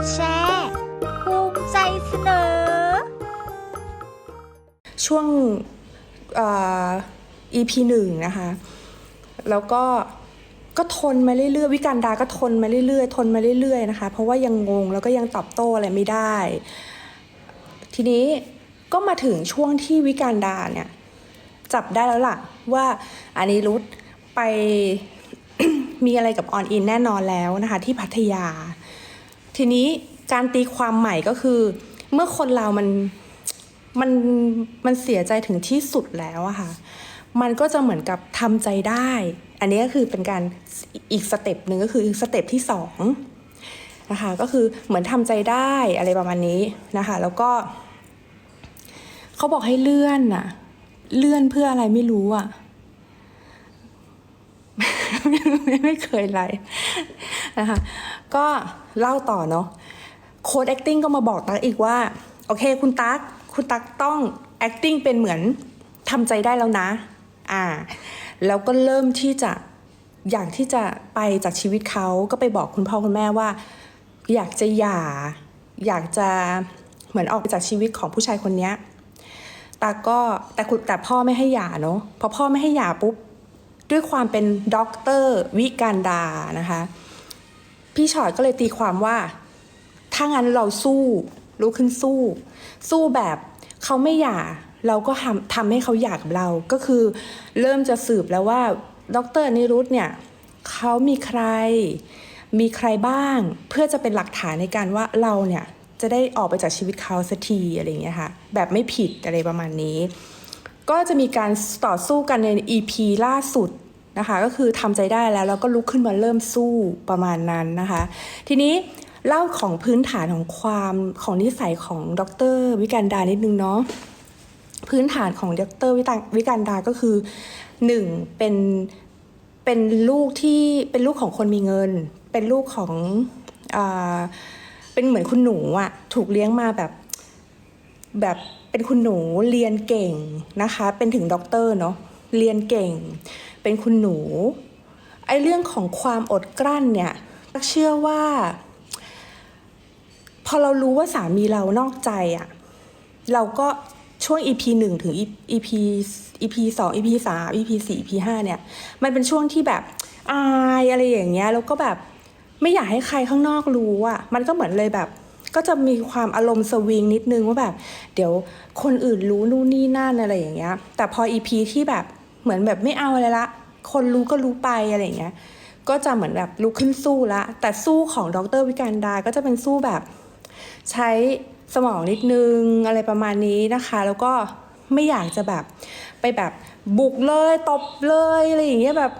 ดแชร์ภูมิใจเสนอ ช่วงเอ่อ EP หนึ่งนะคะ แล้วก็ก็ทนมาเรื่อยๆ วิการดาก็ทนมาเรื่อยๆ ทนมาเรื่อยๆนะคะ เพราะว่ายังงงแล้วก็ยังตอบโต้อะไรไม่ได้ ทีนี้ก็มาถึงช่วงที่วิการดาเนี่ยจับได้แล้วล่ะว่าอันนี้รุดไปมีอะไรกับออนอินแน่นอนแล้วนะคะ ที่พัทยา ทีนี้การตีความใหม่ก็คือ เมื่อคนเรามันมันมันเสียใจถึงที่สุดแล้วอะค่ะ มันก็จะเหมือนกับทำใจได้ อันนี้ก็คือเป็นการอีกสเต็ปหนึ่งก็คือสเต็ปที่สองนะคะก็คือเหมือนทำใจได้อะไรประมาณนี้นะคะ แล้วก็เขาบอกให้เลื่อนอะเลื่อนเพื่ออะไรไม่รู้อะ ไม่ไม่เคยไลฟ์นะคะก็เล่าต่อเนาะโค้ด acting ก็มาบอกตั๊กอีกว่า โอเคคุณตั๊กคุณตั๊กต้อง acting เป็นเหมือนทำใจได้แล้วนะ อ่า แล้วก็เริ่มที่จะอยากที่จะไปจากชีวิตเขาก็ไปบอกคุณพ่อคุณแม่ว่า อยากจะหย่า อยากจะเหมือนออกไปจากชีวิตของผู้ชายคนนี้ตาก็แต่คุณแต่พ่อไม่ให้หย่าเนาะพอพ่อไม่ให้หย่าปุ๊บ ด้วยความเป็นด็อกเตอร์วิการดานะคะ พี่ชอตก็เลยตีความว่า ถ้างั้นเราสู้ลุกขึ้นสู้ สู้แบบเขาไม่หย่าเราก็ทำทำให้เขาหย่ากับเรา ก็คือเริ่มจะสืบแล้วว่าดรนิรุตเนี่ยเขามีใคร มีใครบ้าง เพื่อจะเป็นหลักฐานในการว่าเราเนี่ยจะได้ออกไปจากชีวิตเขาสักทีอะไรอย่างเงี้ยค่ะ แบบไม่ผิดอะไรประมาณนี้ ก็จะมีการต่อสู้กันใน EP ล่าสุดนะคะก็คือทำใจได้แล้วแล้วก็ลุกขึ้นมาเริ่มสู้ประมาณนั้นนะคะ ทีนี้เล่าของพื้นฐานของความของนิสัยของดรวิการดานิดนึงเนาะพื้นฐานของดรวิตาวิการดาก็คือหนึ่งเป็นเป็นลูกที่เป็นลูกของคนมีเงิน เป็นลูกของอาเป็นเหมือนคุณหนูอะถูกเลี้ยงมาแบบ แบบเป็นคุณหนูเรียนเก่งนะคะ เป็นถึงด็อกเตอร์เนาะเรียนเก่ง เป็นคุณหนูไอเรื่องของความอดกลั้นเนี่ยเชื่อว่า พอเรารู้ว่าสามีเรานอกใจอะ่ะเราก็ช่วง EP หนึ่งถึง EP EP สอง EP สาม EP สี่ EP ห้าเนี่ย มันเป็นช่วงที่แบบอายอะไรอย่างเงี้ยแล้วก็แบบไม่อยากให้ใครข้างนอกรู้อะ่ะมันก็เหมือนเลยแบบ ก็จะมีความอารมณ์สวิงนิดนึงว่าแบบ เดี๋ยวคนอื่นรู้นู่นนี่นั่นอะไรอย่างเงี้ย แต่พอ EP ที่แบบเหมือนแบบไม่เอาอะไรละ คนรู้ก็รู้ไปอะไรอย่างเงี้ย ก็จะเหมือนแบบลุกขึ้นสู้ละ แต่สู้ของดรวิการดา ก็จะเป็นสู้แบบ ใช้สมองนิดนึงอะไรประมาณนี้นะคะ แล้วก็ไม่อยากจะแบบไปแบบบุกเลยตบเลยอะไรอย่างเงี้ยแบบ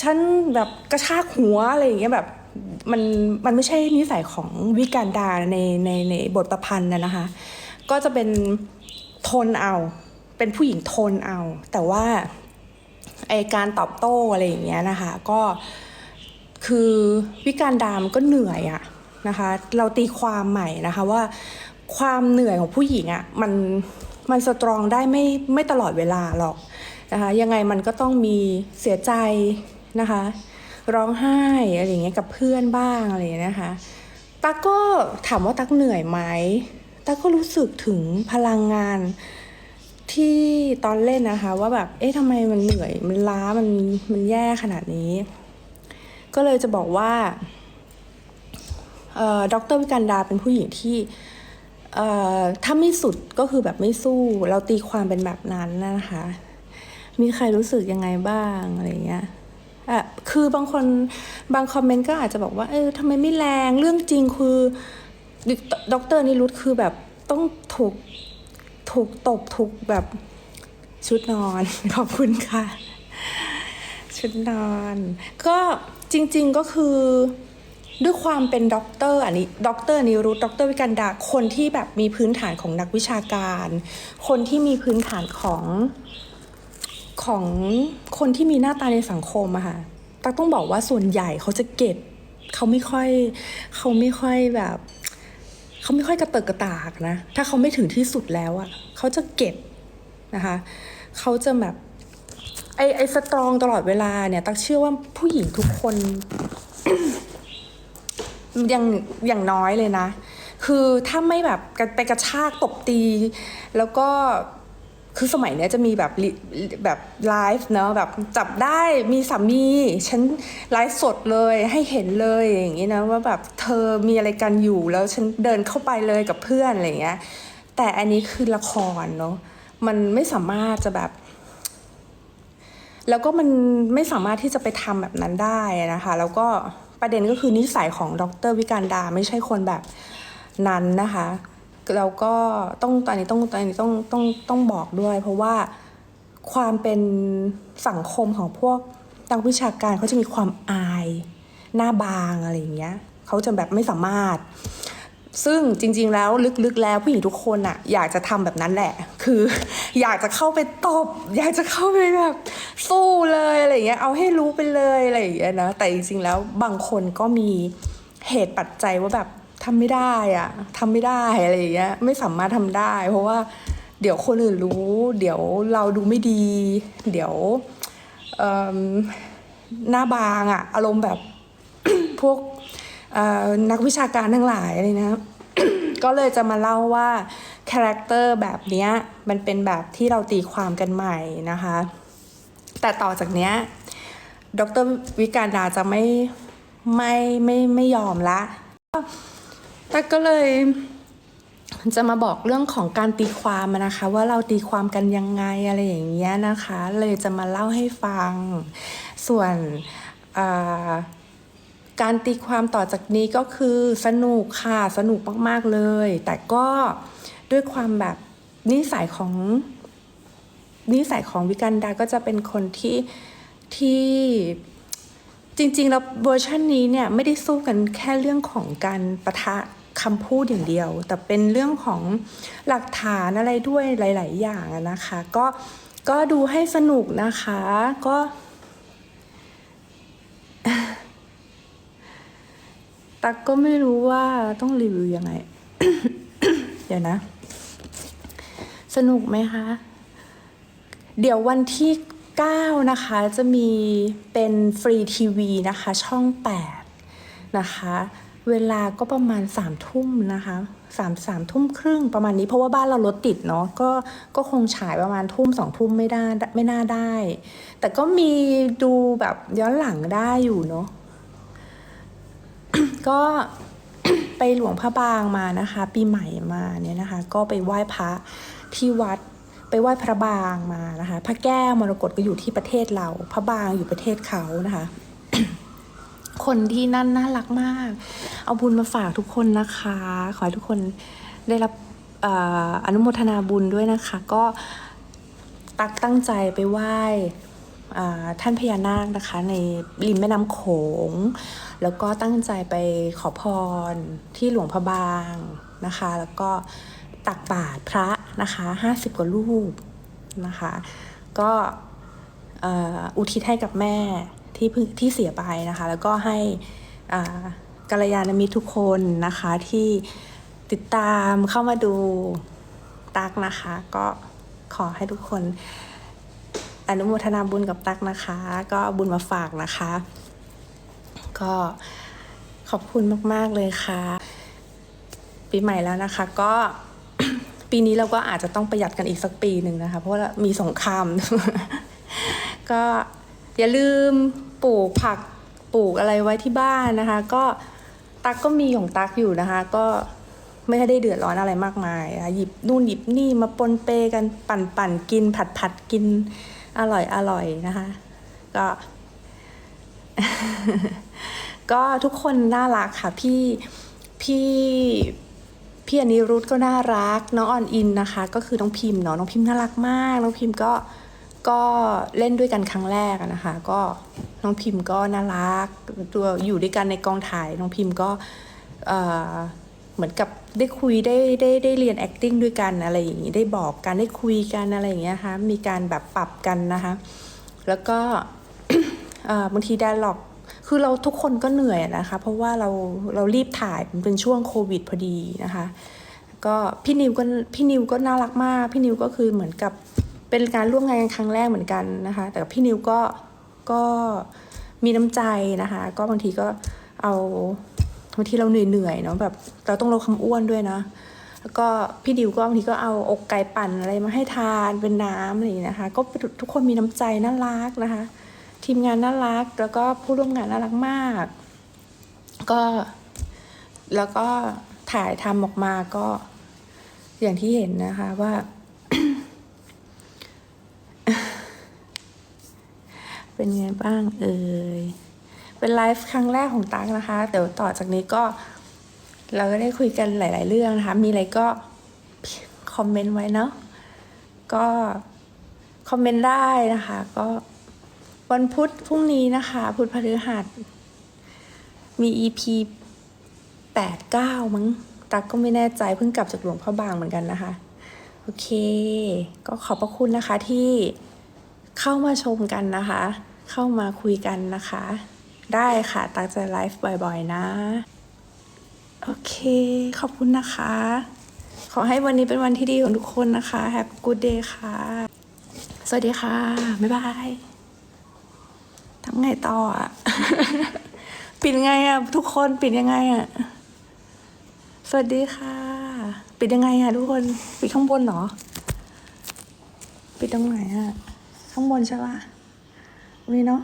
ฉันแบบกระชากหัวอะไรอย่างเงี้ยแบบ มันมันไม่ใช่นิสัยของวิการดาในในในบทประพันธ์นะนะคะ ก็จะเป็นทนเอา เป็นผู้หญิงทนเอา แต่ว่าไอการตอบโต้อะไรอย่างเงี้ยนะคะ ก็คือวิการดามก็เหนื่อยอะนะคะ เราตีความใหม่นะคะว่าความเหนื่อยของผู้หญิงอะมันมันสตรองได้ไม่ไม่ตลอดเวลาหรอกนะคะ ยังไงมันก็ต้องมีเสียใจนะคะ ร้องไห้อะไรอย่างเงี้ยกับเพื่อนบ้างอะไรนะคะตั๊กก็ถามว่าตั๊กเหนื่อยไหมตั๊กก็รู้สึกถึงพลังงานที่ตอนเล่นนะคะ ว่าแบบ เอ๊ะทำไมมันเหนื่อย มันล้า มัน มันแย่ขนาดนี้ ก็เลยจะบอกว่าเอ่อดรวิกันดาเป็นผู้หญิงที่เอ่อถ้าไม่สุดก็คือแบบไม่สู้ เราตีความเป็นแบบนั้นนะคะ มีใครรู้สึกยังไงบ้าง อะไรเงี้ย อะคือบางคนบางคอมเมนต์ก็อาจจะบอกว่าเออทำไมไม่แรงเรื่องจริงคือด็อกเตอร์นิรุตคือแบบต้องถูกถูกตบถูกแบบชุดนอน ขอบคุณค่ะ ชุดนอน ก็จริง ๆก็คือด้วยความเป็นด็อกเตอร์อันนี้ด็อกเตอร์นิรุตด็อกเตอร์วิกันดาคนที่แบบมีพื้นฐานของนักวิชาการ คนที่มีพื้นฐานของ ของคนที่มีหน้าตาในสังคมอะค่ะตั๊กต้องบอกว่าส่วนใหญ่เขาจะเก็บเขาไม่ค่อยเขาไม่ค่อยแบบเขาไม่ค่อยกระเติกกระตากนะ ถ้าเขาไม่ถึงที่สุดแล้วอะ่ะเขาจะเก็บนะคะเขาจะแบบไอไอสตรองตลอดเวลาเนี่ย ตักเชื่อว่าผู้หญิงทุกคนอย่างอย่างน้อยเลยนะ คือถ้าไม่แบบไปกระชากตบตี แล้วก็ คือสมัยเนี้ยจะมีแบบแบบไลฟ์เนาะแบบจับได้มีสามีฉันไลฟ์สดเลยให้เห็นเลยอย่างนี้นะว่าแบบเธอมีอะไรกันอยู่แล้วฉันเดินเข้าไปเลยกับเพื่อนอะไรอย่างเงี้ยแต่อันนี้คือละครเนาะมันไม่สามารถจะแบบ แล้วก็มันไม่สามารถที่จะไปทำแบบนั้นได้นะคะ แล้วก็ประเด็นก็คือนิสัยของดรวิการดาไม่ใช่คนแบบนั้นนะคะ แล้วก็ต้องตอนนี้ต้องตอนนี้ต้องต้องต้องบอกด้วย เพราะว่าความเป็นสังคมของพวกนักวิชาการเขาจะมีความอายหน้าบางอะไรอย่างเงี้ยเขาจะแบบไม่สามารถ ซึ่งจริง ๆ แล้วลึกๆแล้วผู้หญิงทุกคนอะอยากจะทำแบบนั้นแหละ คือ อยากจะเข้าไปตบ อยากจะเข้าไปแบบสู้เลยอะไรอย่างเงี้ยเอาให้รู้ไปเลยอะไรอย่างเงี้ยนะแต่จริงๆแล้วบางคนก็มีเหตุปัจจัยว่าแบบ ทำไม่ได้อะทำไม่ได้อะไรอย่างเงี้ยไม่สามารถทำได้ เพราะว่าเดี๋ยวคนอื่นรู้ เดี๋ยวเราดูไม่ดี เดี๋ยวหน้าบางอะอารมณ์แบบพวกนักวิชาการทั้งหลายอะไรนะก็เลยจะมาเล่าว่าคาแรคเตอร์แบบเนี้ยมันเป็นแบบที่เราตีความกันใหม่นะคะ แต่ต่อจากเนี้ยดรวิการดาจะไม่ไม่ไม่ไม่ยอมละ ต่ก็เลยจะมาบอกเรื่องของการตีความนะคะ ว่าเราตีความกันยังไงอะไรอย่างเงี้ยนะคะ เลยจะมาเล่าให้ฟัง ส่วนการตีความต่อจากนี้ก็คือสนุกค่ะสนุกมากๆเลย แต่ก็ด้วยความแบบนิสัยของนิสัยของวิกันดาก็จะเป็นคนที่ที่จริงๆแล้วเวอร์ชันนี้เนี่ยไม่ได้สู้กันแค่เรื่องของการประทะ คำพูดอย่างเดียว แต่เป็นเรื่องของหลักฐานอะไรด้วยหลาย ๆ อย่างนะคะ ก็ก็ดูให้สนุกนะคะ ก็ ตักก็ไม่รู้ว่าต้องรีวิวยังไง เดี๋ยวนะ สนุกไหมคะ เดี๋ยววันที่ 9 นะคะ จะมีเป็นฟรีทีวีนะคะ ช่อง 8 นะคะ เวลาก็ประมาณ3ามทุ่มนะคะสามสามทุ่มครึ่งประมาณนี้เพราะว่าบ้านเรารถติดเนาะก็ก็คงฉายประมาณทุ่มสองทุ่มไม่ได้ไม่น่าได้ แต่ก็มีดูแบบย้อนหลังได้อยู่เนาะก็ไปหลวงพระบางมานะคะ ปีใหม่มาเนี่ยนะคะ ก็ไปไหว้พระที่วัดไปไหว้พระบางมานะคะ พระแก้วมรกตก็อยู่ที่ประเทศเรา พระบางอยู่ประเทศเขานะคะ คนที่นั่นน่ารักมาก เอาบุญมาฝากทุกคนนะคะ ขอให้ทุกคนได้รับออนุโมทนาบุญด้วยนะคะ ก็ตักตั้งใจไปไหว้ท่านพญานาคนะคะ ในริมแม่น้ำโขง แล้วก็ตั้งใจไปขอพรที่หลวงพระบางนะคะ แล้วก็ตักบาตรพระนะคะห้าสิบกว่ารูปนะคะ ก็อุทิศให้กับแม่ ที่เพิ่งที่เสียไปนะคะ แล้วก็ให้กัลยาณมิตรทุกคนนะคะที่ติดตามเข้ามาดูตักนะคะ ก็ขอให้ทุกคนอนุโมทนาบุญกับตักนะคะ ก็บุญมาฝากนะคะ ก็ขอบคุณมาก ๆ เลยค่ะ ปีใหม่แล้วนะคะก็ปีนี้เราก็อาจจะต้องประหยัดกันอีกสักปีหนึ่งนะคะ เพราะว่ามีสงคราม ก็ อย่าลืมปลูกผักปลูกอะไรไว้ที่บ้านนะคะ ก็ตักก็มีของตักอยู่นะคะ ก็ไม่ได้เดือดร้อนอะไรมากมายนะคะหยิบนู่นหยิบนี่มาปนเปกันปั่นปั่นกิน ผัดผัดกินอร่อยอร่อยนะคะ ก็ ก็ทุกคนน่ารักค่ะ พี่พี่พี่อนิรุธก็น่ารัก น้องออนอินนะคะ ก็คือน้องพิมพ์เนาะน้องพิมพ์น่ารักมาก น้องพิมพ์ก็ ก็เล่นด้วยกันครั้งแรกนะคะ ก็น้องพิมพ์ก็น่ารักตัวอยู่ด้วยกันในกองถ่ายน้องพิมพ์ก็เหมือนกับได้คุยได้ได้ได้เรียน acting ด้วยกันอะไรอย่างนี้ได้บอกกันได้คุยกันอะไรอย่างเงี้ยค่ะมีการแบบปรับกันนะคะ แล้วก็บางทีได้หลอกคือเราทุกคนก็เหนื่อยนะคะ เพราะว่าเราเรารีบถ่ายมันเป็นช่วงโควิดพอดีนะคะ ก็พี่นิวก็พี่นิวก็น่ารักมาก พี่นิวก็คือเหมือนกับ เป็นการร่วมงานกันครั้งแรกเหมือนกันนะคะ แต่พี่นิวก็ก็มีน้ำใจนะคะ ก็บางทีก็เอาบางทีเราเหนื่อยๆเนาะแบบเราต้องลดความอ้วนด้วยนะแล้วก็พี่ดิวก็บางทีก็เอาอกไก่ปั่นอะไรมาให้ทานเป็นน้ำอะไรอย่างนี้นะคะ ก็ทุกคนมีน้ำใจน่ารักนะคะ ทีมงานน่ารัก แล้วก็ผู้ร่วมงานน่ารักมาก ก็แล้วก็ถ่ายทำออกมาก็อย่างที่เห็นนะคะว่า เป็นไงบ้างเอ่ย เป็นไลฟ์ครั้งแรกของตั๊กนะคะ เดี๋ยวต่อจากนี้ก็ เราก็ได้คุยกันหลาย ๆ เรื่องนะคะ มีอะไรก็คอมเมนต์ไว้เนาะ ก็คอมเมนต์ได้นะคะ ก็วันพุธพรุ่งนี้นะคะ พุธพฤหัส มี EP แปดเก้ามั้ง ตักก็ไม่แน่ใจเพิ่งกลับจากหลวงพ่อบางเหมือนกันนะคะ โอเค ก็ขอบพระคุณนะคะที่ เข้ามาชมกันนะคะ เข้ามาคุยกันนะคะ ได้ค่ะตักจะไลฟ์บ่อยๆนะ โอเค ขอบคุณนะคะ ขอให้วันนี้เป็นวันที่ดีของทุกคนนะคะ Have a good day ค่ะ สวัสดีค่ะ บ๊ายบายทำไงต่ออะ ปิดไงอะ ทุกคนปิดยังไงอะ สวัสดีค่ะ ปิดยังไงอะ ทุกคน ปิดข้างบนเหรอ ปิดตรงไหนอะ ข้างบนใช่ปะนี่เนาะ